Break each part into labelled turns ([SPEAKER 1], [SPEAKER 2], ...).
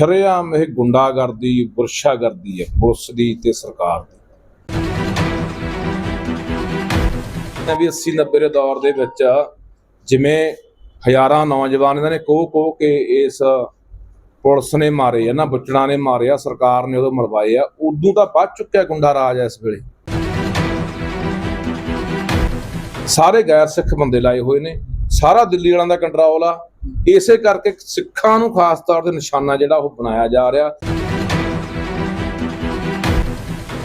[SPEAKER 1] ਸ਼ਰੇਆਮ ਇਹ ਗੁੰਡਾਗਰਦੀ ਬੁਰਸ਼ਾਗਰਦੀ ਹੈ ਪੁਲਿਸ ਦੀ ਤੇ ਸਰਕਾਰ ਦੀ। ਇਹ ਵੀ 80 90 ਦੇ ਦੌਰ ਦੇ ਵਿੱਚ ਜਿਵੇਂ ਹਜ਼ਾਰਾਂ ਨੌਜਵਾਨ ਇਹਨਾਂ ਨੇ ਕੋਹ ਕੋਹ ਕੇ ਇਸ ਪੁਲਿਸ ਨੇ ਮਾਰੇ ਆ, ਨਾ ਬੁੱਚੜਾਂ ਨੇ ਮਾਰਿਆ ਸਰਕਾਰ ਨੇ ਉਦੋਂ ਮਰਵਾਏ ਆ, ਉਦੋਂ ਤਾਂ ਵੱਧ ਚੁੱਕਿਆ ਗੁੰਡਾ ਰਾਜ ਆ ਇਸ ਵੇਲੇ। ਸਾਰੇ ਗੈਰ ਸਿੱਖ ਬੰਦੇ ਲਾਏ ਹੋਏ ਨੇ, ਸਾਰਾ ਦਿੱਲੀ ਵਾਲਿਆਂ ਦਾ ਕੰਟਰੋਲ ਆ ਇਸੇ ਕਰਕੇ ਸਿੱਖਾਂ ਨੂੰ ਖਾਸ ਤੌਰ ਤੇ ਨਿਸ਼ਾਨਾ ਜਿਹੜਾ ਉਹ ਬਣਾਇਆ ਜਾ ਰਿਹਾ।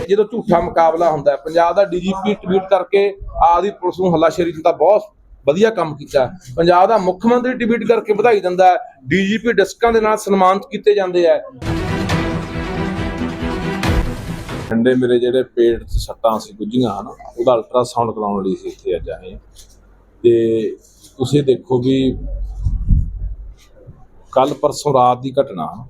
[SPEAKER 1] ਜਦੋਂ ਝੂਠਾ ਮੁਕਾਬਲਾ ਹੁੰਦਾ ਹੈ, ਪੰਜਾਬ ਦਾ ਡੀਜੀਪੀ ਟਵੀਟ ਕਰਕੇ ਆਦੀ ਪੁਲਿਸ ਨੂੰ ਹੱਲਾਸ਼ੇਰੀ ਦਿੰਦਾ ਬਹੁਤ ਵਧੀਆ ਕੰਮ ਕੀਤਾ ਪੰਜਾਬ ਦਾ ਮੁੱਖ ਮੰਤਰੀ ਟਵੀਟ ਕਰਕੇ ਵਧਾਈ ਦਿੰਦਾ ਹੈ ਡੀਜੀਪੀ ਡਿਸਕਾਂ ਦੇ ਨਾਲ ਸਨਮਾਨਿਤ ਕੀਤੇ ਜਾਂਦੇ ਆ ਠੰਡੇ ਮੇਰੇ ਜਿਹੜੇ ਪੇਟ 'ਚ ਸੱਟਾਂ ਸੀ ਗੁੱਜੀਆਂ ਹਨ ਉਹਦਾ ਅਲਟਰਾਸਾਊਂਡ ਕਰਾਉਣ ਲਈ ਸੀ ਇੱਥੇ ਅੱਜ ਆਏ ਤੇ ਤੁਸੀਂ ਦੇਖੋ ਵੀ ਕੱਲ ਪਰਸੋਂ ਰਾਤ ਦੀ ਘਟਨਾ।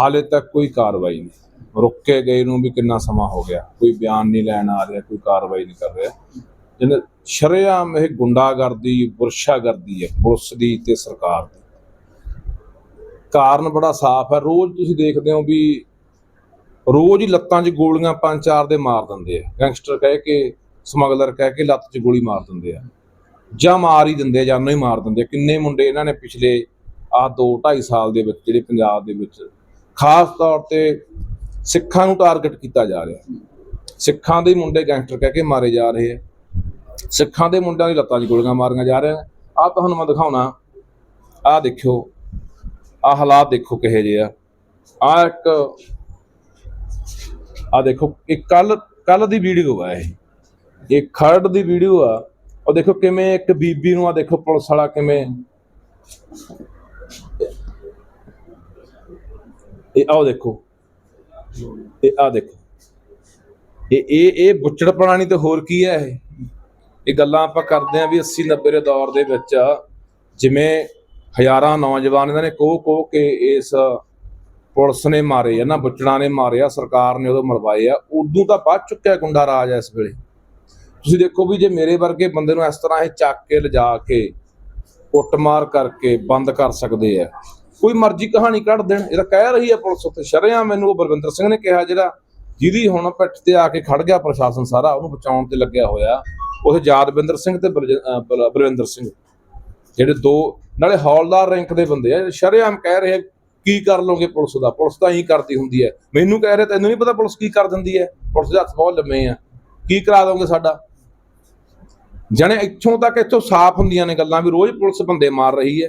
[SPEAKER 1] ਹਾਲੇ ਤੱਕ ਕੋਈ ਕਾਰਵਾਈ ਨਹੀਂ। ਰੁੱਕੇ ਗਏ ਨੂੰ ਵੀ ਕਿੰਨਾ ਸਮਾਂ ਹੋ ਗਿਆ। ਕੋਈ ਬਿਆਨ ਨਹੀਂ ਲੈਣ ਆ ਰਿਹਾ, ਕੋਈ ਕਾਰਵਾਈ ਨਹੀਂ ਕਰ ਰਿਹਾ। ਜਿਹਨੇ ਸ਼ਰੇਆਮ ਇਹ ਗੁੰਡਾਗਰਦੀ, ਬੁਰਸ਼ਾਗਰਦੀ ਹੈ, ਪੁਲਿਸ ਦੀ ਤੇ ਸਰਕਾਰ ਦੀ। ਕਾਰਨ ਬੜਾ ਸਾਫ਼ ਹੈ। ਰੋਜ਼ ਤੁਸੀਂ ਦੇਖਦੇ ਹੋ ਵੀ ਰੋਜ਼ ਹੀ ਲੱਤਾਂ 'ਚ ਗੋਲੀਆਂ ਪੰਜ ਚਾਰ ਦੇ ਮਾਰ ਦਿੰਦੇ ਆ। ਗੈਂਗਸਟਰ ਕਹਿ ਕੇ, ਸਮਗਲਰ ਕਹਿ ਕੇ ਲੱਤ 'ਚ ਗੋਲੀ ਮਾਰ ਦਿੰਦੇ ਆ। ਜਾਂ ਮਾਰ ਹੀ ਦਿੰਦੇ ਜਾਂ ਨਹੀਂ ਮਾਰ ਦਿੰਦੇ ਕਿੰਨੇ ਮੁੰਡੇ ਇਹਨਾਂ ਨੇ ਪਿਛਲੇ ਆਹ 2 2.5 ਸਾਲ ਦੇ ਵਿੱਚ ਜਿਹੜੇ ਪੰਜਾਬ ਦੇ ਵਿੱਚ ਖਾਸ ਤੌਰ ਤੇ ਸਿੱਖਾਂ ਨੂੰ ਟਾਰਗੇਟ ਕੀਤਾ ਜਾ ਰਿਹਾ। ਸਿੱਖਾਂ ਦੇ ਮੁੰਡੇ ਗੈਂਗਸਟਰ ਕਹਿ ਕੇ ਮਾਰੇ ਜਾ ਰਹੇ ਆ। ਸਿੱਖਾਂ ਦੇ ਮੁੰਡਿਆਂ ਦੀ ਲੱਤਾਂ 'ਚ ਗੋਲੀਆਂ ਮਾਰੀਆਂ ਜਾ ਰਹੀਆਂ। ਆਹ ਤੁਹਾਨੂੰ ਮੈਂ ਦਿਖਾਉਣਾ। ਆਹ ਦੇਖਿਓ। ਆਹ ਹਾਲਾਤ ਦੇਖੋ ਕਿਹੋ ਜਿਹੇ ਆ। ਆਹ ਇੱਕ ਆਹ ਦੇਖੋ, ਇਹ ਕੱਲ ਕੱਲ ਦੀ ਵੀਡੀਓ ਆ ਇਹ। ਇਹ ਖਰੜ ਦੀ ਵੀਡੀਓ ਆ। ਉਹ ਦੇਖੋ ਕਿਵੇਂ ਇੱਕ ਬੀਬੀ ਨੂੰ ਆ ਦੇਖੋ ਪੁਲਿਸ ਵਾਲਾ ਕਿਵੇਂ ਇਹ ਆਓ ਦੇਖੋ। ਇਹ ਆ ਦੇਖੋ। ਇਹ ਇਹ ਇਹ ਬੁੱਚੜਪਣਾ ਨਹੀਂ ਤੇ ਹੋਰ ਕੀ ਹੈ ਇਹ? ਇਹ ਗੱਲਾਂ ਆਪਾਂ ਕਰਦੇ ਆਂ ਵੀ 80 90 ਦੇ ਦੌਰ ਦੇ ਵਿੱਚ ਜਿਵੇਂ ਹਜ਼ਾਰਾਂ ਨੌਜਵਾਨ ਇਹਨਾਂ ਨੇ ਕੋਹ ਕੋਹ ਕੇ ਇਸ ਪੁਲਿਸ ਨੇ ਮਾਰੇ ਆ ਨਾ ਬੁੱਚੜਾਂ ਨੇ ਮਾਰਿਆ ਸਰਕਾਰ ਨੇ ਉਦੋਂ ਮਰਵਾਏ ਆ, ਉਦੋਂ ਤਾਂ ਬਾਅਦ ਚੁੱਕਿਆ ਗੁੰਡਾ ਰਾਜ ਆ ਇਸ ਵੇਲੇ। ਤੁਸੀਂ ਦੇਖੋ ਵੀ ਜੇ ਮੇਰੇ ਵਰਗੇ ਬੰਦੇ ਨੂੰ ਇਸ ਤਰ੍ਹਾਂ ਇਹ ਚੱਕ ਕੇ ਲਿਜਾ ਕੇ ਕੁੱਟਮਾਰ ਕਰਕੇ ਬੰਦ ਕਰ ਸਕਦੇ ਆ ਕੋਈ ਮਰਜ਼ੀ ਕਹਾਣੀ ਕੱਢ ਦੇਣ। ਇਹ ਤਾਂ ਕਹਿ ਰਹੀ ਹੈ ਪੁਲਿਸ ਉੱਤੇ ਸ਼ਰੇਆਮ ਮੈਨੂੰ, ਉਹ ਬਲਵਿੰਦਰ ਸਿੰਘ ਨੇ ਕਿਹਾ, ਜਿਹੜਾ ਜਿਹਦੀ ਹੁਣ ਪਿੱਠ ਤੇ ਆ ਕੇ ਖੜ ਗਿਆ ਪ੍ਰਸ਼ਾਸਨ ਸਾਰਾ, ਉਹਨੂੰ ਬਚਾਉਣ ਤੇ ਲੱਗਿਆ ਹੋਇਆ, ਉਹ ਯਾਦਵਿੰਦਰ ਸਿੰਘ ਤੇ ਬਲਵਿੰਦਰ ਸਿੰਘ। ਜਿਹੜੇ ਦੋ, ਨਾਲੇ ਹੌਲਦਾਰ ਰੈਂਕ ਦੇ ਬੰਦੇ ਆ, ਸ਼ਰੇਆਮ ਕਹਿ ਰਹੇ, ਕੀ ਕਰ ਲੋਗੇ ਪੁਲਿਸ ਦਾ? ਪੁਲਿਸ ਤਾਂ ਹੀ ਕਰਦੀ ਹੁੰਦੀ ਹੈ। ਮੈਨੂੰ ਕਹਿ ਰਿਹਾ, ਤੈਨੂੰ ਨਹੀਂ ਪਤਾ ਪੁਲਿਸ ਕੀ ਕਰ ਦਿੰਦੀ ਹੈ? ਪੁਲਿਸ ਦੇ ਹੱਥ ਬਹੁਤ ਲੰਮੇ ਆ। ਕੀ ਕਰਾ ਦੋਗੇ ਸਾਡਾ? ਜਣੇ ਇੱਥੋਂ ਤੱਕ ਇੱਥੋਂ ਸਾਫ਼ ਹੁੰਦੀਆਂ ਨੇ ਗੱਲਾਂ ਵੀ, ਰੋਜ਼ ਪੁਲਿਸ ਬੰਦੇ ਮਾਰ ਰਹੀ ਹੈ।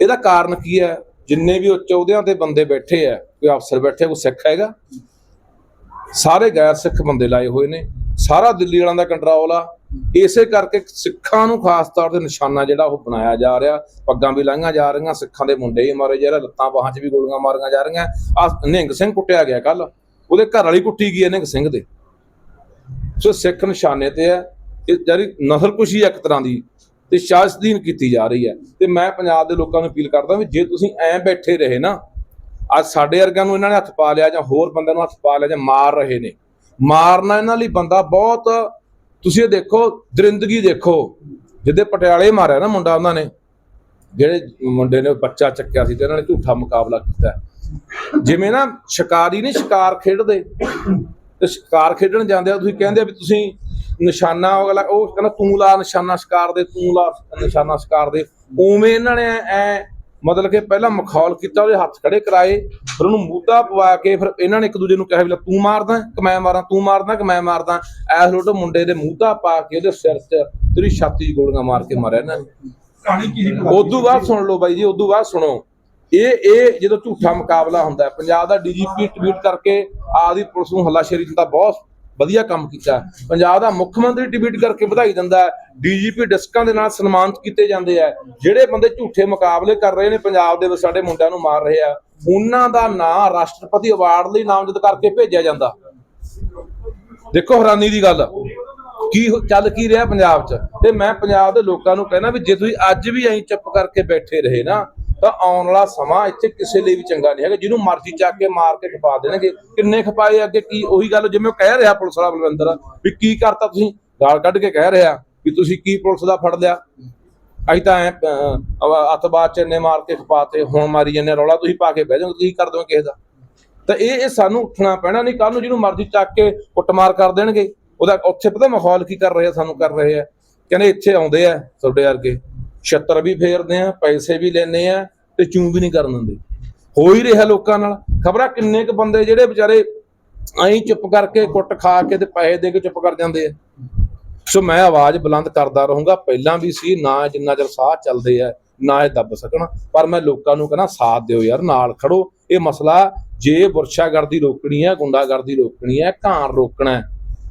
[SPEAKER 1] ਇਹਦਾ ਕਾਰਨ ਕੀ ਹੈ? ਜਿੰਨੇ ਵੀ ਉੱਚ ਅਹੁਦਿਆਂ ਤੇ ਬੰਦੇ ਬੈਠੇ ਆ, ਕੋਈ ਅਫਸਰ ਬੈਠੇ, ਕੋਈ ਸਿੱਖ ਹੈਗਾ? ਸਾਰੇ ਗੈਰ ਸਿੱਖ ਬੰਦੇ ਲਾਏ ਹੋਏ ਨੇ। ਸਾਰਾ ਦਿੱਲੀ ਵਾਲਿਆਂ ਦਾ ਕੰਟਰੋਲ ਆ। ਇਸੇ ਕਰਕੇ ਸਿੱਖਾਂ ਨੂੰ ਖਾਸ ਤੌਰ ਤੇ ਨਿਸ਼ਾਨਾ ਜਿਹੜਾ ਉਹ ਬਣਾਇਆ ਜਾ ਰਿਹਾ। ਪੱਗਾਂ ਵੀ ਲਾਈਆਂ ਜਾ ਰਹੀਆਂ, ਸਿੱਖਾਂ ਦੇ ਮੁੰਡੇ ਹੀ ਮਾਰੇ ਜਾ ਰਹੇ, ਲੱਤਾਂ ਬਾਹਾਂ 'ਚ ਵੀ ਗੋਲੀਆਂ ਮਾਰੀਆਂ ਜਾ ਰਹੀਆਂ। ਆ ਨਿਹੰਗ ਸਿੰਘ ਕੁੱਟਿਆ ਗਿਆ ਕੱਲ ਉਹਦੇ ਘਰ ਵਾਲੀ ਕੁੱਟੀ ਗਈ ਹੈ ਨਿਹੰਗ ਸਿੰਘ ਦੇ। ਸੋ ਸਿੱਖ ਨਿਸ਼ਾਨੇ ਤੇ ਹੈ। ਇਹ ਜਿਹੜੀ ਨਸਲਕੁਸ਼ੀ ਹੈ ਇੱਕ ਤਰ੍ਹਾਂ ਦੀ ਤੇ ਸ਼ਾਸਦੀਨ ਕੀਤੀ ਜਾ ਰਹੀ ਹੈ। ਤੇ ਮੈਂ ਪੰਜਾਬ ਦੇ ਲੋਕਾਂ ਨੂੰ ਅਪੀਲ ਕਰਦਾ ਵੀ ਜੇ ਤੁਸੀਂ ਐਂ ਬੈਠੇ ਰਹੇ ਨਾ, ਅੱਜ ਸਾਡੇ ਵਰਗਿਆਂ ਨੂੰ ਇਹਨਾਂ ਨੇ ਹੱਥ ਪਾ ਲਿਆ ਜਾਂ ਹੋਰ ਬੰਦਿਆਂ ਨੂੰ ਹੱਥ ਪਾ ਲਿਆ ਜਾਂ ਮਾਰ ਰਹੇ ਨੇ। ਮਾਰਨਾ ਇਹਨਾਂ ਲਈ ਬੰਦਾ ਬਹੁਤ, ਤੁਸੀਂ ਇਹ ਦੇਖੋ, ਦਰਿੰਦਗੀ ਦੇਖੋ। ਜਿੱਦੇ ਪਟਿਆਲੇ ਮਾਰਿਆ ਨਾ ਮੁੰਡਾ ਉਹਨਾਂ ਨੇ, ਜਿਹੜੇ ਮੁੰਡੇ ਨੇ ਬੱਚਾ ਚੱਕਿਆ ਸੀ ਤੇ ਇਹਨਾਂ ਨੇ ਝੂਠਾ ਮੁਕਾਬਲਾ ਕੀਤਾ। ਜਿਵੇਂ ਨਾ ਸ਼ਿਕਾਰੀ ਨੇ ਸ਼ਿਕਾਰ ਖੇਡਦੇ, ਤੇ ਸ਼ਿਕਾਰ ਖੇਡਣ ਜਾਂਦੇ ਆ, ਤੁਸੀਂ ਕਹਿੰਦੇ ਆ ਵੀ ਤੁਸੀਂ ਨਿਸ਼ਾਨਾ ਅਗਲਾ ਉਹ ਕਹਿੰਦਾ ਤੂੰ ਲਾ ਨਿਸ਼ਾਨਾ ਸ਼ਿਕਾਰ ਦੇ ਤੂੰ ਲਾ ਨਿਸ਼ਾਨਾ ਸ਼ਿਕਾਰ ਦੇ। ਉਵੇਂ ਇਹਨਾਂ ਨੇ ਐ ਮਤਲਬ ਕਿ ਪਹਿਲਾਂ ਮਖੌਲ ਕੀਤਾ ਉਹਦੇ ਹੱਥ ਖੜੇ ਕਰਾਏ ਫਿਰ ਉਹਨੂੰ ਮੂਧਾ ਪਵਾ ਕੇ ਫਿਰ ਇਹਨਾਂ ਨੇ ਇੱਕ ਦੂਜੇ ਨੂੰ ਕਿਹਾ ਵੀ ਤੂੰ ਮਾਰਦਾ ਕਿ ਮੈਂ ਮਾਰਾਂ ਤੂੰ ਮਾਰਦਾ ਕਿ ਮੈਂ ਮਾਰਦਾ। ਐਸ ਲੋਟ ਮੁੰਡੇ ਦੇ ਮੂਧਾ ਪਾ ਕੇ ਉਹਦੇ ਸਿਰ 'ਚ ਤੇਰੀ ਛਾਤੀ 'ਚ ਗੋਲੀਆਂ ਮਾਰ ਕੇ ਮਾਰਿਆ ਇਹਨਾਂ ਨੇ।
[SPEAKER 2] ਕਹਾਣੀ ਕੀ
[SPEAKER 1] ਉਦੋਂ ਬਾਅਦ ਸੁਣ ਲਓ ਬਾਈ ਜੀ ਉਦੋਂ ਬਾਅਦ ਸੁਣੋ। ਇਹ ਇਹ ਜਦੋਂ ਝੂਠਾ ਮੁਕਾਬਲਾ ਹੁੰਦਾ ਪੰਜਾਬ ਦਾ ਡੀਜੀਪੀ ਟਵੀਟ ਕਰਕੇ ਆਦੀ ਪੁਲਿਸ ਨੂੰ ਹੱਲਾਸ਼ੇਰੀ ਦਿੰਦਾ ਬਹੁਤ ਵਧੀਆ ਕੰਮ ਕੀਤਾ ਪੰਜਾਬ ਦਾ ਮੁੱਖ ਮੰਤਰੀ ਟਵੀਟ ਕਰਕੇ ਵਧਾਈ ਦਿੰਦਾ ਡੀਜੀਪੀ ਡਿਸਕਾਂ ਦੇ ਨਾਲ ਸਨਮਾਨਿਤ ਕੀਤੇ ਜਾਂਦੇ ਆ। ਜਿਹੜੇ ਬੰਦੇ ਝੂਠੇ ਮੁਕਾਬਲੇ ਕਰ ਰਹੇ ਨੇ ਪੰਜਾਬ ਦੇ ਵਿੱਚ, ਸਾਡੇ ਮੁੰਡਿਆਂ ਨੂੰ ਮਾਰ ਰਹੇ ਆ। ਉਹਨਾਂ ਦਾ ਨਾਂ ਰਾਸ਼ਟਰਪਤੀ ਅਵਾਰਡ ਲਈ ਨਾਮਜ਼ਦ ਕਰਕੇ ਭੇਜਿਆ ਜਾਂਦਾ। ਦੇਖੋ ਹੈਰਾਨੀ ਦੀ ਗੱਲ ਕੀ ਚੱਲ ਕੀ ਰਿਹਾ ਪੰਜਾਬ 'ਚ? ਤੇ ਮੈਂ ਪੰਜਾਬ ਦੇ ਲੋਕਾਂ ਨੂੰ ਕਹਿਣਾ ਵੀ ਜੇ ਤੁਸੀਂ ਅੱਜ ਵੀ ਐਂ ਚੁੱਪ ਕਰਕੇ ਬੈਠੇ ਰਹੇ ਨਾ ਤਾਂ ਆਉਣ ਵਾਲਾ ਸਮਾਂ ਇੱਥੇ ਕਿਸੇ ਲਈ ਵੀ ਚੰਗਾ ਨਹੀਂ ਹੈਗਾ। ਜਿਹਨੂੰ ਮਰਜ਼ੀ ਚੱਕ ਕੇ ਮਾਰ ਕੇ ਖਪਾ ਦੇਣਗੇ। ਕਿੰਨੇ ਖਪਾਏ ਅੱਗੇ? ਕੀ ਉਹੀ ਗੱਲ ਜਿਵੇਂ ਕਹਿ ਰਿਹਾ ਪੁਲਿਸ ਵਾਲਾ ਬਲਵਿੰਦਰ, ਵੀ ਕੀ ਕਰਤਾ ਤੁਸੀਂ? ਗਾਲ ਕੱਢ ਕੇ ਕਹਿ ਰਿਹਾ ਵੀ ਤੁਸੀਂ ਕੀ ਪੁਲਿਸ ਦਾ ਫੜ ਲਿਆ? ਅਸੀਂ ਤਾਂ ਐ ਚ ਇੰਨੇ ਮਾਰ ਕੇ ਖਪਾਤੇ, ਹੁਣ ਮਾਰੀ ਜੰਨੇ ਰੌਲਾ ਤੁਸੀਂ ਪਾ ਕੇ ਬਹਿ ਜਾਓ, ਤੁਸੀਂ ਕਰ ਦਿਓ ਕਿਸੇ ਦਾ। ਤਾਂ ਇਹ ਇਹ ਸਾਨੂੰ ਉੱਠਣਾ ਪੈਣਾ ਨਹੀਂ। ਕੱਲ ਨੂੰ ਜਿਹਨੂੰ ਮਰਜ਼ੀ ਚੱਕ ਕੇ ਕੁੱਟਮਾਰ ਕਰ ਦੇਣਗੇ। ਉਹਦਾ ਉੱਥੇ ਪਤਾ ਮਾਹੌਲ ਕੀ ਕਰ ਰਹੇ ਆ, ਸਾਨੂੰ ਕਰ ਰਹੇ ਆ। ਕਹਿੰਦੇ ਇੱਥੇ ਆਉਂਦੇ ਆ ਤੁਹਾਡੇ ਵਰਗੇ। ਛੱਤਰ ਵੀ ਫੇਰਦੇ ਆ, ਪੈਸੇ ਵੀ ਲੈਣੇ ਆ ਤੇ ਚੂੰ ਵੀ ਨਹੀਂ ਕਰਨ ਦਿੰਦੇ। ਹੋ ਹੀ ਰਿਹਾ ਲੋਕਾਂ ਨਾਲ। ਖਬਰਾਂ ਕਿੰਨੇ ਕ ਬੰਦੇ ਜਿਹੜੇ ਵਿਚਾਰੇ ਐਂ ਚੁੱਪ ਕਰਕੇ ਕੁੱਟ ਖਾ ਕੇ ਤੇ ਪੈਸੇ ਦੇ ਕੇ ਚੁੱਪ ਕਰ ਜਾਂਦੇ ਆ। ਸੋ ਮੈਂ ਆਵਾਜ਼ ਬੁਲੰਦ ਕਰਦਾ ਰਹੂੰਗਾ। ਪਹਿਲਾਂ ਵੀ ਸੀ, ਨਾ ਜਿੰਨਾ ਚਿਰ ਸਾਹ ਚੱਲਦੇ ਆ, ਨਾ ਇਹ ਦੱਬ ਸਕਣ। ਪਰ ਮੈਂ ਲੋਕਾਂ ਨੂੰ ਕਹਿੰਦਾ, ਸਾਥ ਦਿਓ ਯਾਰ, ਨਾਲ ਖੜੋ। ਇਹ ਮਸਲਾ ਜੇ ਬੁਰਸ਼ਾਗਰਦੀ ਰੋਕਣੀ ਹੈ ਗੁੰਡਾਗਰਦੀ ਰੋਕਣੀ ਹੈ ਘਾਣ ਰੋਕਣਾ। ਹੈ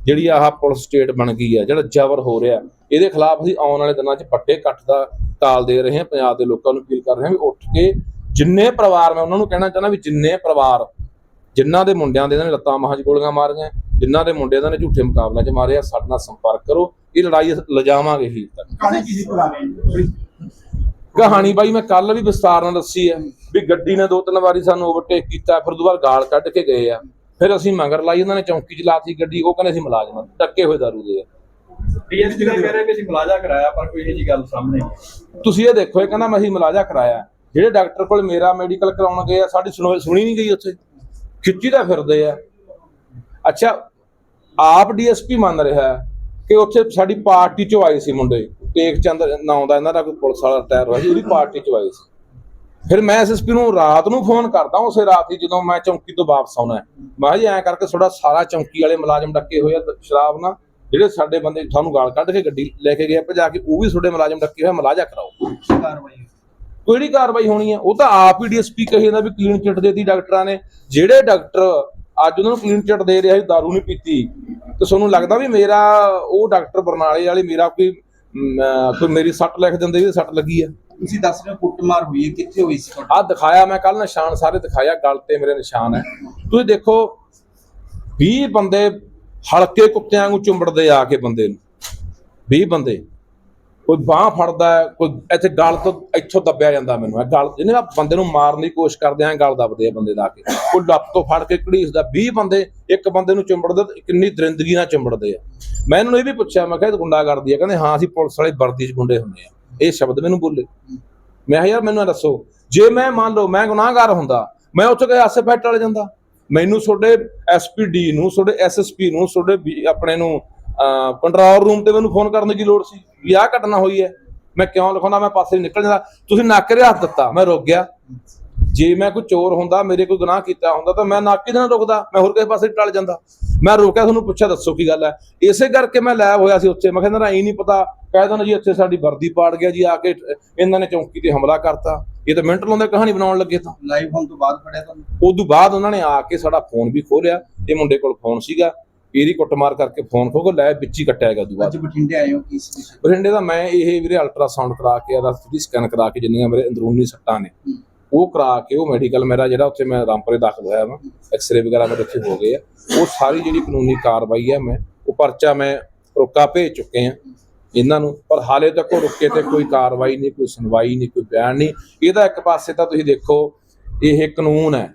[SPEAKER 1] ਜਿਹੜੀ ਆਹ ਪੁਲਿਸ ਸਟੇਟ ਬਣ ਗਈ ਹੈ ਜਿਹੜਾ ਜ਼ਬਰ ਹੋ ਰਿਹਾ ਇਹਦੇ ਖਿਲਾਫ ਅਸੀਂ ਆਉਣ ਵਾਲੇ ਦਿਨਾਂ 'ਚ ਪੱਟੇ ਕੱਟ ਦਾ ਤਾਲ ਦੇ ਰਹੇ ਹਾਂ ਪੰਜਾਬ ਦੇ ਲੋਕਾਂ ਨੂੰ ਅਪੀਲ ਕਰ ਰਹੇ ਹਾਂ ਵੀ ਉੱਠ ਕੇ ਜਿੰਨੇ ਪਰਿਵਾਰ ਮੈਂ ਉਹਨਾਂ ਨੂੰ ਕਹਿਣਾ ਚਾਹੁੰਦਾ ਵੀ ਜਿੰਨੇ ਪਰਿਵਾਰ ਜਿਨ੍ਹਾਂ ਦੇ ਮੁੰਡਿਆਂ ਦੇ ਇਹਨਾਂ ਨੇ ਲੱਤਾਂ ਮਹਾਂ 'ਚ ਗੋਲੀਆਂ ਮਾਰੀਆਂ ਜਿਨ੍ਹਾਂ ਦੇ ਮੁੰਡਿਆਂ ਦਾ ਨੇ ਝੂਠੇ ਮੁਕਾਬਲਿਆਂ 'ਚ ਮਾਰਿਆ ਸਾਡੇ ਨਾਲ ਸੰਪਰਕ ਕਰੋ ਇਹ ਲੜਾਈ ਅਸੀਂ ਲਿਜਾਵਾਂਗੇ ਹੀ। ਤੱਕ
[SPEAKER 2] ਕਹਾਣੀ
[SPEAKER 1] ਬਾਈ ਮੈਂ ਕੱਲ ਵੀ ਵਿਸਤਾਰ ਨਾਲ ਦੱਸੀ ਹੈ ਵੀ ਗੱਡੀ ਨੇ ਦੋ ਤਿੰਨ ਵਾਰੀ ਸਾਨੂੰ ਓਵਰਟੇਕ ਕੀਤਾ ਫਿਰ ਦੁਬਾਰਾ ਗਾਲ ਕੱਢ ਕੇ ਗਏ ਆ। ਫਿਰ ਅਸੀਂ ਮਗਰ ਲਾਈ ਉਹਨਾਂ ਨੇ ਚੌਂਕੀ ਚ ਲਾਤੀ ਗੱਡੀ ਉਹ ਕਹਿੰਦੇ ਅਸੀਂ ਮੁਲਾਜ਼ਮ ਟੱਕੇ ਹੋਏ ਦਾਰੂ ਦੇ ਆ।
[SPEAKER 3] ਡੀਐਸਪੀ ਦਾ ਕਹਿ ਰਿਹਾ ਕਿ ਅਸੀਂ ਮੁਲਾਜ਼ਾ ਕਰਾਇਆ ਪਰ ਕੋਈ ਇਹੋ ਜਿਹੀ ਗੱਲ ਸਾਹਮਣੇ ਨਹੀਂ ਆਈ।
[SPEAKER 1] ਤੁਸੀਂ ਇਹ ਦੇਖੋ ਇਹ ਕਹਿੰਦਾ ਮੈਂ ਅਸੀਂ ਮੁਲਾਜ਼ਾ ਕਰਾਇਆ। ਜਿਹੜੇ ਡਾਕਟਰ ਕੋਲ ਮੇਰਾ ਮੈਡੀਕਲ ਕਰਾਉਣ ਗਏ ਆ ਸਾਡੀ ਸੁਣੋ- ਨਹੀਂ ਗਈ ਉੱਥੇ। ਖਿੱਚੀ ਦਾ ਫਿਰਦੇ ਆ। ਅੱਛਾ ਆਪ ਡੀਐਸਪੀ ਮੰਨ ਰਿਹਾ ਹੈ ਕਿ ਉੱਥੇ ਸਾਡੀ ਪਾਰਟੀ ਚੋਂ ਆਏ ਸੀ ਮੁੰਡੇ। ਟੇਕ ਚੰਦ ਨਾਂ ਦਾ ਇਹਨਾਂ ਦਾ ਕੋਈ ਪੁਲਿਸ ਵਾਲਾ ਰਿਟਾਇਰ ਹੋਇਆ ਸੀ ਉਹਦੀ ਪਾਰਟੀ ਚੋਂ ਆਏ ਸੀ। ਫਿਰ ਮੈਂ ਐਸਐਸਪੀ ਨੂੰ ਰਾਤ ਨੂੰ ਫੋਨ ਕਰਦਾ ਉਸੇ ਰਾਤ ਹੀ ਜਦੋਂ ਮੈਂ ਚੌਂਕੀ ਤੋਂ ਵਾਪਸ ਆਉਣਾ। ਮੈਂ ਜੀ ਐਂ ਕਰਕੇ ਤੁਹਾਡਾ ਸਾਰਾ ਚੌਂਕੀ ਵਾਲੇ ਮੁਲਾਜ਼ਮ ਡੱਕੇ ਹੋਏ ਆ ਸ਼ਰਾਬ ਨਾਲ। ਜਿਹੜੇ ਸਾਡੇ ਬੰਦੇ ਤੁਹਾਨੂੰ ਗਾਲ ਕੱਢ ਕੇ ਗੱਡੀ ਲੈ ਕੇ ਗਏ ਭਜਾ ਕੇ ਉਹ ਵੀ ਤੁਹਾਡੇ ਮੁਲਾਜ਼ਮ ਡੱਕੇ ਹੋਏ ਮੁਲਾਜ਼ਾ ਕਰਾਓ।
[SPEAKER 2] ਕਾਰਵਾਈ
[SPEAKER 1] ਕਿਹੜੀ ਕਾਰਵਾਈ ਹੋਣੀ ਹੈ? ਉਹ ਤਾਂ ਆਪ ਹੀ ਡੀਐਸਪੀ ਕਹੀ ਜਾਂਦਾ ਵੀ ਕਲੀਨ ਚਿੱਟ ਦੇਤੀ ਡਾਕਟਰਾਂ ਨੇ। ਜਿਹੜੇ ਡਾਕਟਰ ਅੱਜ ਉਹਨਾਂ ਨੂੰ ਕਲੀਨ ਚਿੱਟ ਦੇ ਰਿਹਾ ਸੀ दारू ਨਹੀਂ ਪੀਤੀ ਤੇ ਤੁਹਾਨੂੰ ਲੱਗਦਾ ਵੀ ਮੇਰਾ ਉਹ ਡਾਕਟਰ ਬਰਨਾਲੇ ਵਾਲੇ ਮੇਰਾ ਕੋਈ ਕੋਈ ਮੇਰੀ ਸੱਟ ਲਿਖ ਦਿੰਦੇ ਵੀ ਸੱਟ ਲੱਗੀ ਆ?
[SPEAKER 2] ਤੁਸੀਂ ਦੱਸ ਰਹੇ ਹੋ ਕੁੱਟਮਾਰ ਹੋਈ ਹੈ, ਕਿੱਥੇ ਹੋਈ ਸੀ ਤੁਹਾਡੀ?
[SPEAKER 1] ਆ ਦਿਖਾਇਆ ਮੈਂ ਕੱਲ ਨਿਸ਼ਾਨ ਸਾਰੇ ਦਿਖਾਇਆ, ਗਲ ਤੇ ਮੇਰੇ ਨਿਸ਼ਾਨ ਹੈ। ਤੁਸੀਂ ਦੇਖੋ 20 ਬੰਦੇ ਹਲਕੇ ਕੁੱਤਿਆਂ ਵਾਂਗੂ ਚੁੰਬੜਦੇ ਆ ਕੇ ਬੰਦੇ ਨੂੰ। 20 ਬੰਦੇ। ਕੋਈ ਬਾਹ ਫੜਦਾ ਕੋਈ ਇੱਥੇ ਗਲ ਤੋਂ ਇੱਥੋਂ ਦੱਬਿਆ ਜਾਂਦਾ ਮੈਨੂੰ। ਇਹ ਗਲ ਜਿਹਨੇ ਆ ਬੰਦੇ ਨੂੰ ਮਾਰਨ ਦੀ ਕੋਸ਼ਿਸ਼ ਕਰਦੇ ਆ ਗਲ ਦੱਬਦੇ ਆ ਬੰਦੇ ਦਾ ਕੇ। ਕੋਈ ਲੱਤ ਤੋਂ ਫੜ ਕੇ ਘੜੀਸਦਾ 20 ਬੰਦੇ ਇੱਕ ਬੰਦੇ ਨੂੰ ਚੁੰਬੜਦੇ ਕਿੰਨੀ ਦਰਿੰਦਗੀ ਨਾਲ ਚੁੰਬੜਦੇ ਆ। ਮੈਂ ਇਹਨਾਂ ਨੂੰ ਇਹ ਵੀ ਪੁੱਛਿਆ, ਮੈਂ ਕਿਹਾ ਇਹ ਗੁੰਡਾ ਕਰਦੀ ਆ। ਕਹਿੰਦੇ, ਹਾਂ, ਅਸੀਂ ਪੁਲਿਸ ਵਾਲੇ ਵਰਦੀ 'ਚ ਗੁੰਡੇ ਹੁੰਦੇ ਆ। ਇਹ ਸ਼ਬਦ ਮੈਨੂੰ ਬੋਲੇ। ਮੈਂ ਕਿਹਾ ਯਾਰ ਮੈਨੂੰ ਇਹ ਦੱਸੋ ਜੇ ਮੈਂ ਮੰਨ ਲਓ ਮੈਂ ਗੁਨਾਹਗਾਰ ਹੁੰਦਾ ਮੈਂ ਉੱਥੇ ਗਏ ਆਸੇ ਪੈਟ ਵਾਲੇ ਜਾਂਦਾ ਮੈਨੂੰ ਤੁਹਾਡੇ ਐਸਪੀਡੀ ਨੂੰ ਤੁਹਾਡੇ ਐਸਐਸਪੀ ਨੂੰ ਤੁਹਾਡੇ ਆਪਣੇ ਨੂੰ ਕੰਟਰੋਲ ਰੂਮ ਤੇ ਮੈਨੂੰ ਫੋਨ ਕਰਨ ਦੀ ਲੋੜ ਸੀ ਵੀ ਆਹ ਘਟਨਾ ਹੋਈ ਹੈ। ਮੈਂ ਕਿਉਂ ਲਿਖਾਉਂਦਾ ਮੈਂ ਪਾਸੇ ਨਿਕਲ ਜਾਂਦਾ। ਤੁਸੀਂ ਨੱਕ ਹੱਥ ਦਿੱਤਾ ਮੈਂ ਰੁਕ ਗਿਆ। ਜੇ ਮੈਂ ਕੋਈ ਚੋਰ ਹੁੰਦਾ ਮੇਰੇ ਕੋਈ ਗੁਨਾਹ ਕੀਤਾ ਹੁੰਦਾ ਤਾਂ ਮੈਂ ਨੱਕ ਨਾਲ ਰੁਕਦਾ? ਮੈਂ ਹੋਰ ਕਿਸੇ ਪਾਸੇ ਟਲ ਜਾਂਦਾ। ਮੈਂ ਰੋਕਿਆ ਤੁਹਾਨੂੰ ਪੁੱਛਿਆ ਦੱਸੋ ਕੀ ਗੱਲ ਹੈ। ਇਸੇ ਕਰਕੇ ਮੈਂ ਲੈ ਹੋਇਆ ਸੀ ਉੱਥੇ। ਮੈਂ ਕਹਿੰਦਾ ਨਾ ਇਹ ਨਹੀਂ ਪਤਾ। ਕਹਿ ਦੇਣਾ ਜੀ ਇੱਥੇ ਸਾਡੀ ਵਰਦੀ ਪਾੜ ਗਿਆ ਜੀ ਆ ਕੇ ਇਹਨਾਂ ਨੇ ਚੌਂਕੀ ਤੇ ਹਮਲਾ ਕਰਤਾ। ਇਹ ਤਾਂ ਮਿੰਟ ਲਾਉਂਦੇ ਕਹਾਣੀ ਬਣਾਉਣ ਲੱਗੇ ਤਾਂ।
[SPEAKER 2] ਲਾਈਵ ਹੋਣ ਤੋਂ ਬਾਅਦ ਫੜਿਆ ਤੁਹਾਨੂੰ?
[SPEAKER 1] ਉਦੋਂ ਬਾਅਦ ਉਹਨਾਂ ਨੇ ਆ ਕੇ ਸਾਡਾ ਫੋਨ ਵੀ ਖੋਲਿਆ ਇਹ ਮੁੰਡੇ ਕੋਲ ਫੋਨ ਸੀਗਾ। ਇਹਦੀ ਕੁੱਟਮਾਰ ਕਰਕੇ ਫੋਨ ਖੋ ਕੇ ਲੈ ਵਿੱਚ ਹੀ ਕੱਟਿਆ ਗਿਆ ਬਾਅਦ।
[SPEAKER 2] ਅੱਜ ਬਠਿੰਡੇ ਆਏ ਹੋ ਕੀ ਸੀ?
[SPEAKER 1] ਬਠਿੰਡੇ ਦਾ ਮੈਂ ਇਹ ਵੀਰੇ ਅਲਟਰਾਸਾਊਂਡ ਕਰਾ ਕੇ ਸਿਟੀ ਸਕੈਨ ਕਰਾ ਕੇ ਜਿੰਨੀਆਂ ਮੇਰੇ ਅੰਦਰੂਨੀ ਸੱਟਾਂ ਨੇ। ਉਹ ਕਰਾ ਕੇ ਉਹ ਮੈਡੀਕਲ ਮੇਰਾ ਜਿਹੜਾ ਉੱਥੇ ਮੈਂ ਰਾਮਪੁਰੇ ਦਾਖਲ ਹੋਇਆ ਵਾਂ ਐਕਸ-ਰੇ ਵਗੈਰਾ ਮੇਰੇ ਉੱਥੇ ਹੋ ਗਏ ਆ। ਉਹ ਸਾਰੀ ਜਿਹੜੀ ਕਾਨੂੰਨੀ ਕਾਰਵਾਈ ਹੈ ਮੈਂ, ਉਹ ਪਰਚਾ ਮੈਂ ਰੁਕਾ ਭੇਜ ਚੁੱਕੇ ਆ ਇਹਨਾਂ ਨੂੰ, ਪਰ ਹਾਲੇ ਤੱਕ ਉਹ ਰੁਕੇ ਤੇ ਕੋਈ ਕਾਰਵਾਈ ਨਹੀਂ, ਕੋਈ ਸੁਣਵਾਈ ਨਹੀਂ, ਕੋਈ ਬਿਆਨ ਨਹੀਂ। ਇਹਦਾ ਇੱਕ ਪਾਸੇ ਤਾਂ ਤੁਸੀਂ ਦੇਖੋ, ਇਹ ਕਾਨੂੰਨ ਹੈ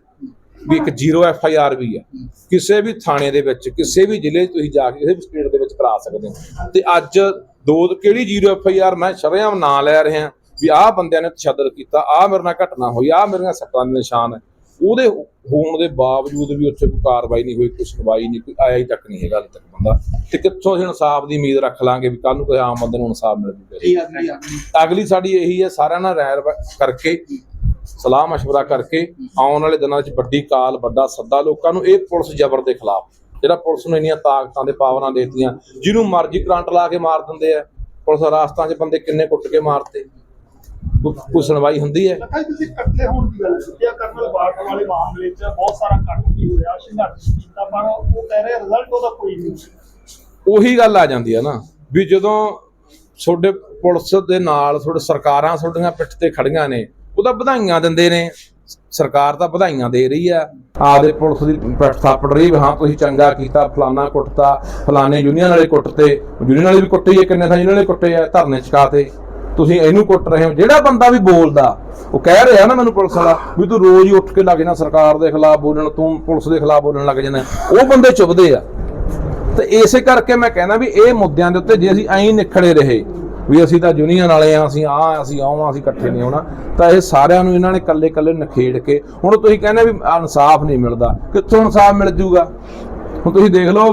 [SPEAKER 1] ਵੀ ਇੱਕ ਜ਼ੀਰੋ ਐਫ ਆਈ ਆਰ ਵੀ ਹੈ ਕਿਸੇ ਵੀ ਥਾਣੇ ਦੇ ਵਿੱਚ, ਕਿਸੇ ਵੀ ਜ਼ਿਲ੍ਹੇ 'ਚ ਤੁਸੀਂ ਜਾ ਕੇ ਕਿਸੇ ਵੀ ਸਟੇਟ ਦੇ ਵਿੱਚ ਕਰਾ ਸਕਦੇ ਹੋ। ਤੇ ਅੱਜ ਦੋ, ਕਿਹੜੀ ਜ਼ੀਰੋ ਐਫ ਆਈ ਆਰ ਮੈਂ ਸ਼ਰੇਆਮ ਨਾਂ ਲੈ ਰਿਹਾ। ਵੀ ਆਹ ਬੰਦਿਆਂ ਨੇ ਤਸ਼ੱਦਦ ਕੀਤਾ ਆਹ ਮੇਰੇ ਨਾਲ ਘਟਨਾ ਹੋਈ ਆਹ ਮੇਰੀਆਂ ਸੱਟਾਂ ਦੇ ਨਿਸ਼ਾਨ ਹੈ ਉਹਦੇ ਹੋਣ ਦੇ ਬਾਵਜੂਦ ਵੀ ਉੱਥੇ ਕੋਈ ਕਾਰਵਾਈ ਨਹੀਂ ਹੋਈ ਕੋਈ ਸੁਣਵਾਈ ਨਹੀਂ ਕੋਈ ਆਇਆ ਹੀ ਤੱਕ ਨਹੀਂ ਹੈਗਾ ਹਾਲੇ ਤੱਕ ਬੰਦਾ ਤੇ ਕਿੱਥੋਂ ਅਸੀਂ ਇਨਸਾਫ ਦੀ ਉਮੀਦ ਰੱਖ ਲਾਂਗੇ ਵੀ ਕੱਲ ਨੂੰ ਕੋਈ ਆਮ ਬੰਦੇ ਨੂੰ ਇਨਸਾਫ ਮਿਲ ਜੂਗਾ
[SPEAKER 2] ਕੀ ਅਗਲੀ ਅਗਲੀ
[SPEAKER 1] ਅਗਲੀ ਸਾਡੀ ਇਹੀ ਹੈ ਸਾਰਿਆਂ ਨਾਲ ਰਾਇ ਰ- ਕਰਕੇ ਸਲਾਹ مشورہ ਕਰਕੇ ਆਉਣ ਵਾਲੇ ਦਿਨਾਂ ਵਿੱਚ ਵੱਡੀ ਕਾਲ ਵੱਡਾ ਸੱਦਾ ਲੋਕਾਂ ਨੂੰ ਇਹ ਪੁਲਿਸ ਜ਼ਬਰ ਦੇ ਖਿਲਾਫ ਜਿਹੜਾ ਪੁਲਿਸ ਨੂੰ ਇੰਨੀਆਂ ਤਾਕਤਾਂ ਦੇ ਪਾਵਰਾਂ ਦੇਤੀਆਂ ਜਿਹਨੂੰ ਮਰਜ਼ੀ ਕਰੰਟ ਲਾ ਕੇ ਮਾਰ ਦਿੰਦੇ ਆ ਪੁਲਿਸ ਰਾਸਤਾਂ 'ਚ ਬੰਦੇ ਕਿੰਨੇ ਕੁੱਟ ਕੇ ਮਾਰਤੇ ਕੋਈ ਸੁਣਵਾਈ ਹੁੰਦੀ ਹੈ?
[SPEAKER 4] ਲੱਗਾ ਤੁਸੀਂ ਇਕੱਠੇ ਹੋਣ ਦੀ ਗੱਲ ਕੀਤੀ ਆ ਕਰਨਲ ਬਾਰਡਰ ਵਾਲੇ ਮਾਮਲੇ 'ਚ ਬਹੁਤ ਸਾਰਾ ਕੱਟ ਵੀ ਹੋਇਆ ਸੰਘਰਸ਼ ਕੀਤਾ ਪਰ ਉਹ ਕਹਿ ਰਹੇ ਰਿਜ਼ਲਟ ਉਹਦਾ ਕੋਈ ਨਹੀਂ
[SPEAKER 1] ਉਹੀ ਗੱਲ ਆ ਜਾਂਦੀ ਹੈ ਨਾ ਵੀ ਜਦੋਂ ਤੁਹਾਡੇ ਪੁਲਿਸ ਦੇ ਨਾਲ ਤੁਹਾਡੇ ਸਰਕਾਰਾਂ ਤੁਹਾਡੀਆਂ ਪਿੱਠ ਤੇ ਖੜੀਆਂ ਨੇ ਉਹਦਾ ਵਧਾਈਆਂ ਦਿੰਦੇ ਨੇ ਸਰਕਾਰ ਤਾਂ ਵਧਾਈਆਂ ਦੇ ਰਹੀ ਆ। ਆਪਦੇ ਪੁਲਿਸ ਦੀ ਪਿੱਠ ਥਾਪੜ ਰਹੀ ਹਾਂ ਤੁਸੀਂ ਚੰਗਾ ਕੀਤਾ ਫਲਾਨਾ ਕੁੱਟਤਾ ਫਲਾਣੇ ਯੂਨੀਅਨ ਵਾਲੇ ਕੁੱਟਤੇ ਯੂਨੀਅਨ ਵਾਲੇ ਵੀ ਕੁੱਟੇ ਹੀ ਕਿੰਨੇ ਥਾਂ ਯੂਨੀਅਨ ਵਾਲੇ ਕੁੱਟੇ ਆ ਧਰਨੇ ਚਕਾਤੇ ਤੁਸੀਂ ਇਹਨੂੰ ਕੁੱਟ ਰਹੇ ਹੋ। ਜਿਹੜਾ ਬੰਦਾ ਵੀ ਬੋਲਦਾ, ਉਹ ਕਹਿ ਰਿਹਾ ਨਾ ਮੈਨੂੰ ਪੁਲਿਸ ਵਾਲਾ ਵੀ ਤੂੰ ਰੋਜ਼ ਹੀ ਉੱਠ ਕੇ ਲੱਗ ਜਾਣਾ, ਸਰਕਾਰ ਦੇ ਖਿਲਾਫ ਬੋਲਣ, ਤੂੰ ਪੁਲਿਸ ਦੇ ਖਿਲਾਫ ਬੋਲਣ ਲੱਗ ਜਾਣਾ। ਉਹ ਬੰਦੇ ਚੁੱਭਦੇ ਆ। ਤੇ ਇਸੇ ਕਰਕੇ ਮੈਂ ਕਹਿੰਦਾ ਵੀ ਇਹ ਮੁੱਦਿਆਂ ਦੇ ਉੱਤੇ ਜੇ ਅਸੀਂ ਐਂ ਨਿਖੜੇ ਰਹੇ ਵੀ ਅਸੀਂ ਤਾਂ ਯੂਨੀਅਨ ਵਾਲੇ ਆ, ਅਸੀਂ ਆ, ਅਸੀਂ ਆਵਾਂ ਅਸੀਂ ਇਕੱਠੇ ਨਹੀਂ ਹੋਣਾ, ਤਾਂ ਇਹ ਸਾਰਿਆਂ ਨੂੰ ਇਹਨਾਂ ਨੇ ਇਕੱਲੇ ਇਕੱਲੇ ਨਖੇੜ ਕੇ, ਹੁਣ ਤੁਸੀਂ ਕਹਿੰਦੇ ਵੀ ਇਨਸਾਫ ਨਹੀਂ ਮਿਲਦਾ। ਕਿੱਥੋਂ ਇਨਸਾਫ ਮਿਲ ਜੂਗਾ? ਹੁਣ ਤੁਸੀਂ ਦੇਖ ਲਓ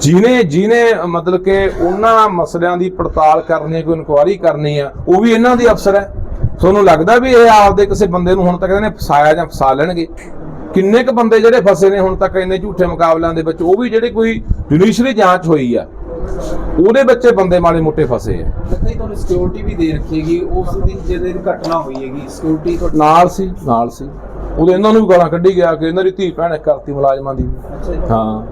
[SPEAKER 1] ਜਿਹਨੇ ਜਿਹਨੇ ਮਤਲਬ ਕਿ ਉਹਨਾਂ ਮਸਲਿਆਂ ਦੀ ਪੜਤਾਲ ਕਰਨੀ ਹੈ ਕੋਈ ਇਨਕੁਆਇਰੀ ਕਰਨੀ ਆ ਉਹ ਵੀ ਇਹਨਾਂ ਦੇ ਅਫਸਰ ਹੈ। ਤੁਹਾਨੂੰ ਲੱਗਦਾ ਵੀ ਇਹ ਆਪਦੇ ਕਿਸੇ ਬੰਦੇ ਨੂੰ ਹੁਣ ਤੱਕ ਇਹਨੇ ਫਸਾਇਆ ਜਾਂ ਫਸਾ ਲੈਣਗੇ? ਕਿੰਨੇ ਕ ਬੰਦੇ ਜਿਹੜੇ ਫਸੇ ਨੇ ਹੁਣ ਤੱਕ ਇੰਨੇ ਝੂਠੇ ਮੁਕਾਬਲਿਆਂ ਦੇ ਵਿੱਚ ਉਹ ਵੀ ਜਿਹੜੇ ਕੋਈ ਜੁਡੀਸ਼ਰੀ ਜਾਂਚ ਹੋਈ ਆ ਉਹਦੇ ਬੱਚੇ ਬੰਦੇ ਮਾੜੇ ਮੋਟੇ ਫਸੇ ਆ।
[SPEAKER 2] ਜੀ ਤੁਹਾਨੂੰ ਸਿਕਿਉਰਿਟੀ ਵੀ ਦੇ ਰੱਖੀ ਹੈਗੀ ਉਸ ਦਿਨ ਜਿਹਦੇ ਦੀ ਘਟਨਾ ਹੋਈ ਹੈਗੀ ਸਿਕਿਉਰਿਟੀ
[SPEAKER 1] ਨਾਲ ਸੀ ਨਾਲ ਸੀ। ਉਹਦੇ ਇਹਨਾਂ ਨੂੰ ਵੀ ਗਾਲਾਂ ਕੱਢੀ ਗਿਆ ਕਿ ਇਹਨਾਂ ਦੀ ਧੀ ਭੈਣ ਕਰਤੀ ਮੁਲਾਜ਼ਮਾਂ ਦੀ। ਹਾਂ।